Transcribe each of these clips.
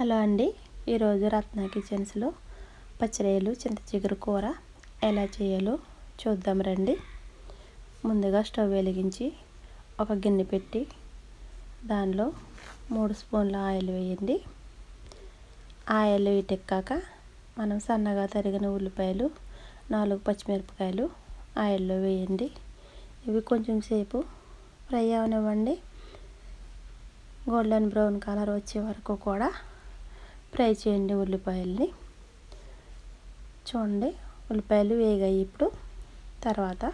Hello అండి. ఈరోజు రత్న కిచెన్స్లో పచ్చిరేలు చింత చిగురు కూర ఎలా చేయాలో చూద్దాం రండి. ముందుగా స్టవ్ వెలిగించి ఒక గిన్నె పెట్టి దానిలో మూడు స్పూన్ల ఆయిల్ వేయండి. ఆయిల్ వీటెక్కాక మనం సన్నగా తరిగిన ఉల్లిపాయలు నాలుగు పచ్చిమిరపకాయలు ఆయిల్లో వేయండి. ఇవి కొంచెం సేపు ఫ్రై అవనివ్వండి. గోల్డెన్ బ్రౌన్ కలర్ వచ్చే వరకు కూడా ఫ్రై చేయండి ఉల్లిపాయల్ని. చూడండి ఉల్లిపాయలు వేగాయి ఇప్పుడు. తర్వాత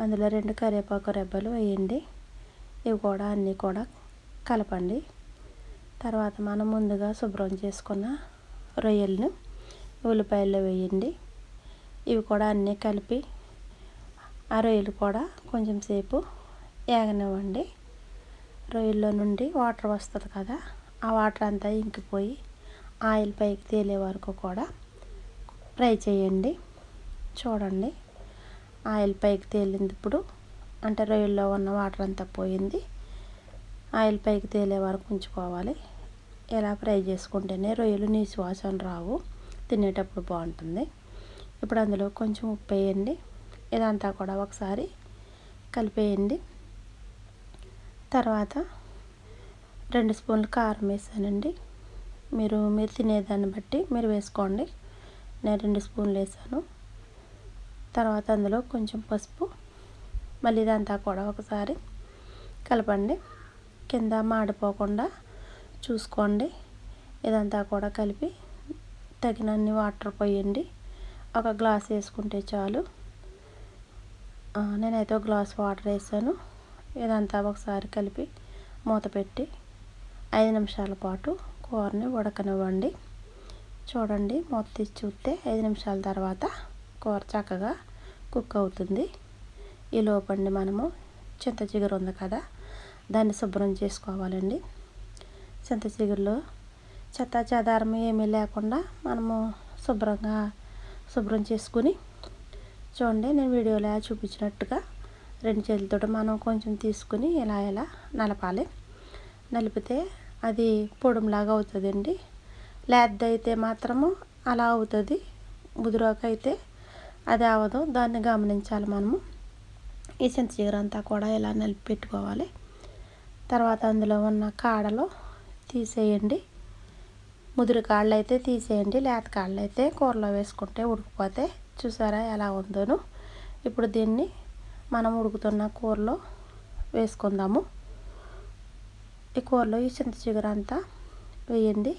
అందులో రెండు కరివేపాకు రెబ్బలు వేయండి. ఇవి కూడా అన్నీ కూడా కలపండి. తర్వాత మనం ముందుగా శుభ్రం చేసుకున్న రొయ్యలను ఉల్లిపాయల్లో వేయండి. ఇవి కూడా అన్నీ కలిపి ఆ రొయ్యలు కూడా కొంచెం సేపు ఏగనివ్వండి. రొయ్యల్లో నుండి వాటర్ వస్తుంది కదా ఆ వాటర్ అంతా ఇంకిపోయి ఆయిల్ పైకి తేలే వరకు కూడా ఫ్రై చేయండి. చూడండి. ఆయిల్ పైకి తేలింది ఇప్పుడు. అంటే రొయ్యల్లో ఉన్న వాటర్ అంతా పోయింది. ఆయిల్ పైకి తేలే వరకు ఉంచుకోవాలి. ఇలా ఫ్రై చేసుకుంటేనే రొయ్యలు నీ శ్వాసన రావు. తినేటప్పుడు బాగుంటుంది. ఇప్పుడు అందులో కొంచెం ఉప్పు వేయండి. ఇదంతా కూడా ఒకసారి కలిపేయండి. తర్వాత రెండు స్పూన్లు కారం వేసానండి. మీరు మీరు తినేదాన్ని బట్టి మీరు వేసుకోండి. నేను రెండు స్పూన్లు వేసాను. తర్వాత అందులో కొంచెం పసుపు మళ్ళీ ఇదంతా కూడా ఒకసారి కలపండి. కింద మాడిపోకుండా చూసుకోండి. ఇదంతా కూడా కలిపి తగినన్ని వాటర్ పోయండి. ఒక గ్లాస్ వేసుకుంటే చాలు. నేనైతే ఒక గ్లాస్ వాటర్ వేసాను. ఇదంతా ఒకసారి కలిపి మూత పెట్టి ఐదు నిమిషాల పాటు కూరని ఉడకనివ్వండి. చూడండి మూత తీసి చూస్తే ఐదు నిమిషాల తర్వాత కూర చక్కగా కుక్ అవుతుంది. ఈ లోపండి మనము చింత చిగురు ఉంది కదా దాన్ని శుభ్రం చేసుకోవాలండి. చింత చిగురులో చెత్త చెదారం ఏమీ లేకుండా మనము శుభ్రంగా శుభ్రం చేసుకుని చూడండి నేను వీడియోలో చూపించినట్టుగా రెండు చేతులతో మనం కొంచెం తీసుకుని ఇలా ఇలా నలపాలి. నలిపితే అది పొడుములాగా అవుతుందండి. లేద్దయితే మాత్రము అలా అవుతుంది. ముదురాకు అయితే అది అవదు దాన్ని గమనించాలి మనము. ఈ చింత అంతా కూడా ఇలా నలిపి పెట్టుకోవాలి. తర్వాత అందులో ఉన్న కాడలు తీసేయండి. ముదురు కాళ్ళు అయితే తీసేయండి. లేత కాళ్ళు అయితే కూరలో వేసుకుంటే ఉడికిపోతే చూసారా ఎలా ఉందోను. ఇప్పుడు దీన్ని మనం ఉడుకుతున్న కూరలో వేసుకుందాము. ఈ కూరలో ఈ చింత చిగురు అంతా వేయండి.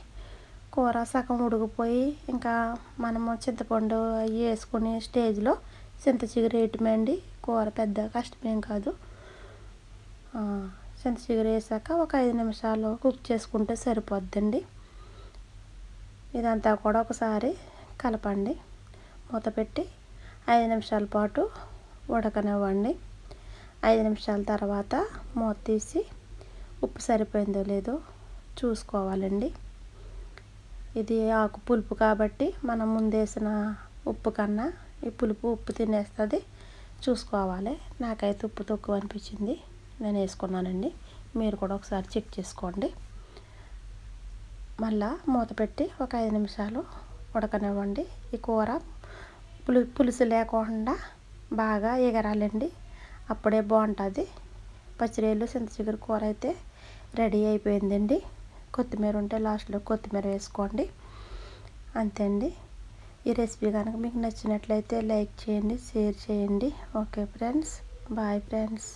కూర సగం ఉడికిపోయి ఇంకా మనము చింతపండు అవి వేసుకునే స్టేజ్లో చింత చిగురు వేయటమేండి. కూర పెద్ద కష్టమేం కాదు. చింత చిగురు వేసాక ఒక ఐదు నిమిషాలు కుక్ చేసుకుంటే సరిపోద్దండి. ఇదంతా కూడా ఒకసారి కలపండి. మూత పెట్టి ఐదు నిమిషాల పాటు ఉడకనివ్వండి. ఐదు నిమిషాల తర్వాత మూత తీసి ఉప్పు సరిపోయిందో లేదో చూసుకోవాలండి. ఇది ఆకు పులుపు కాబట్టి మనం ముందేసిన ఉప్పు కన్నా ఈ పులుపు ఉప్పు తినేస్తుంది. చూసుకోవాలి. నాకైతే ఉప్పు తక్కువ అనిపించింది. నేను వేసుకున్నానండి. మీరు కూడా ఒకసారి చెక్ చేసుకోండి. మళ్ళా మూత పెట్టి ఒక ఐదు నిమిషాలు ఉడకనివ్వండి. ఈ కూర పులు పులుసు లేకుండా బాగా ఎగరాలండి. అప్పుడే బాగుంటుంది. పచ్చిరేలు చింత చిగురు కూర అయితే రెడీ అయిపోయిందండి. కొత్తిమీర ఉంటే లాస్ట్లో కొత్తిమీర వేసుకోండి. అంతే అండి. ఈ రెసిపీ కనుక మీకు నచ్చినట్లయితే లైక్ చేయండి షేర్ చేయండి. Okay friends. Bye friends.